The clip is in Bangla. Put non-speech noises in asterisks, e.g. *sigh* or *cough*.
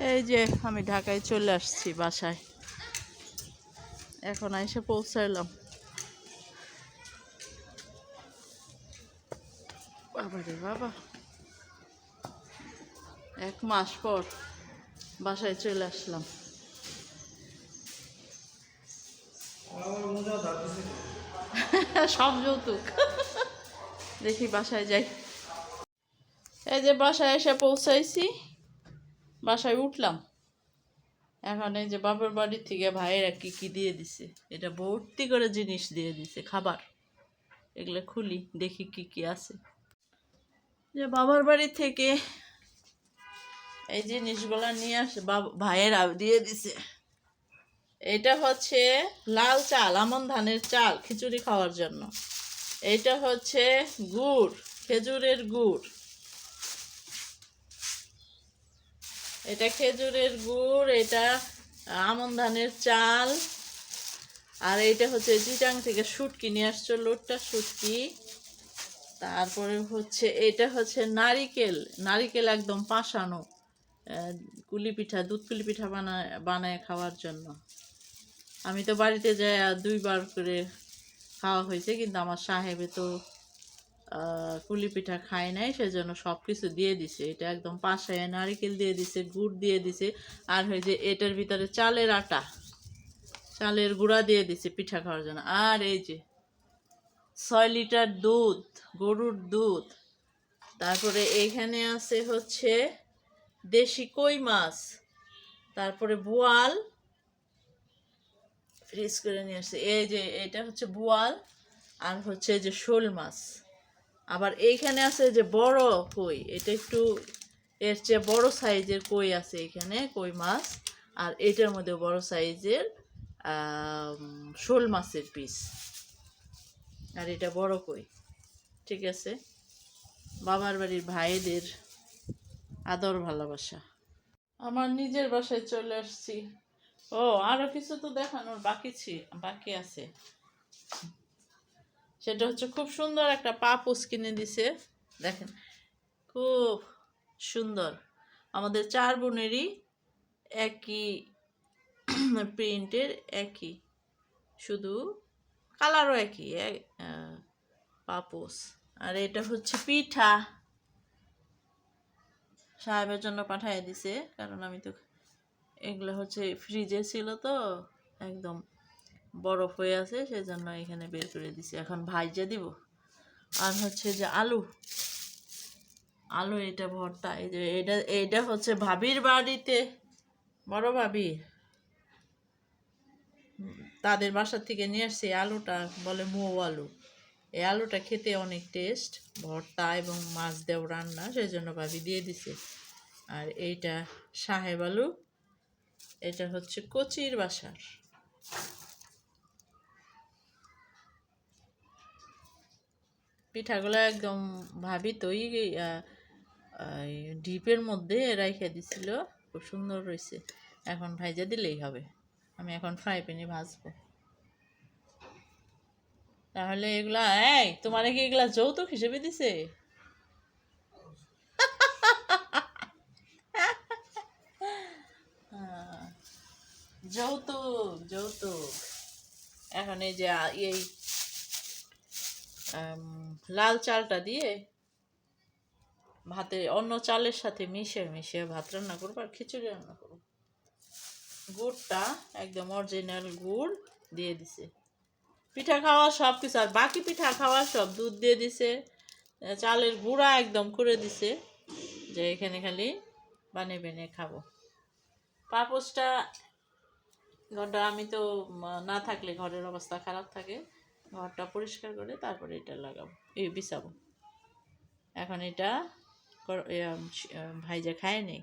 এই যে আমি ঢাকায় চলে আসছি বাসায়। এখন এসে পৌঁছাইলাম। বাবা রে বাবা। এক মাস পর বাসায় চলে আসলাম। সব যৌতুক। দেখি বাসায় যাই। এই যে বাসায় এসে পৌঁছাইছি। বাসায় উঠলাম। এখন এই যে বাবার বাড়ি থেকে ভাইয়েরা কি কি দিয়ে দিছে? এটা ভর্তি করে জিনিস দিয়ে দিছে, খাবার। এগুলো খুলি, দেখি কি কি আছে। যে বাবার বাড়ি থেকে এই জিনিসগুলো নিয়ে আসে বাবা ভাইয়েরা দিয়ে দিছে। এটা হচ্ছে লাল চাল, আমন ধানের চাল, খিচুড়ি খাওয়ার জন্য। এটা হচ্ছে গুড়, খেজুরের গুড়। এটা খেজুরের গুড়, এটা আমন ধানের চাল, আর এটা হচ্ছে চিটাং থেকে শুটকি নিয়ে আসছো লোটটা শুটকি। তারপরে হচ্ছে, এটা হচ্ছে নারিকেল নারিকেল একদম পাশানো কুলি পিঠা দুধ কুলি পিঠা বানায় বানায় খাওয়ার জন্য। আমি তো বাড়িতে যাই দুইবার করে খাওয়া হয়েছে, কিন্তু আমার সাহেবে তো কুলি পিঠা খায় নাই, সেজন্য সব কিছু দিয়ে দিছে। এটা একদম পাশায় নারিকেল দিয়ে দিছে, গুড় দিয়ে দিছে, আর হয়ে যে এটার ভিতরে চালের আটা, চালের গুঁড়া দিয়ে দিছে পিঠা খাওয়ার জন্য। আর এই যে ছয় লিটার দুধ, গরুর দুধ, তারপরে এইখানে আছে হচ্ছে দেশি কই মাছ, তারপরে বোয়াল ফ্রিজ করে নিয়ে আসছে। এই যে এটা হচ্ছে বোয়াল, আর হচ্ছে যে শোল মাছ। আবার এইখানে আছে যে বড় কই, এটা একটু এর চেয়ে বড় সাইজের কই আছে এখানে, কই মাছ? আর এটার মধ্যে বড় সাইজের শোল মাছের পিস আর এটা বড় কই, ঠিক আছে? বাবার বাড়ির ভাইদের আদর ভালোবাসা। আমার নিজের বাসায় চলে আসছি। ও, আরও কিছু তো দেখানোর বাকি ছি, বাকি আছে। সেটা হচ্ছে খুব সুন্দর একটা পাপুস কিনে দিছে। দেখেন, খুব সুন্দর। আমাদের চার বোনেরই একই *clears throat* প্রিন্টের একই, শুধু কালারও একই পাপোস আর এটা হচ্ছে পিঠা। সাহেবের জন্য পাঠিয়ে দিছে, কারণ আমি তো এগুলো হচ্ছে ফ্রিজে ছিল তো, একদম বরফ হয়ে আছে, সেজন্য এখানে বের করে দিছি। এখন ভাইজা দিব। আর হচ্ছে যে আলু। আলু, এটা ভর্তা। এই যে এটা এটা হচ্ছে ভাবির বাড়িতে। বড় ভাবি। তাদের বাসার থেকে নিয়ে আসছি আলুটা, বলে মৌ আলু। এই আলুটা খেতে অনেক টেস্ট, ভর্তা এবং মাছ দেও রান্না সেই জন্য ভাবি দিয়ে দিছে। আর এইটা সাহেব আলু, এটা হচ্ছে কচির বাসার। পিঠাগুলো একদম ভাবি তৈ ডিপের মধ্যে রাইখে দিছিল। খুব সুন্দর রয়েছে এখন ভাইজা দিলেই হবে। আমি এখন ফ্রাই প্যানে ভাজবো। তাহলে এগুলা, এই, তোমার কি এগুলা যৌতুক হিসেবে দিছে? যৌতুক যৌতুক। এখন এই যে এই লাল চালটা দিয়ে ভাতে অন্য চালের সাথে মিশিয়ে মিশিয়ে ভাত রান্না করব আর খিচুড়ি রান্না করব। গুড়টা একদম অরিজিনাল গুড় দিয়ে দিছে। পিঠা খাওয়া সব কিছু আর বাকি পিঠা খাওয়া সব দুধ দিয়ে দিছে। চালের গুঁড়া একদম করে দিছে যে এখানে খালি বানিয়ে বানিয়ে খাব। পাপোসটা ঘরটা আমি তো না থাকলে ঘরের অবস্থা খারাপ থাকে। ঘরটা পরিষ্কার করে তারপরে এটা লাগাবো এই বিছাবো। এখন এটা আম, ভাইজা খায় নেই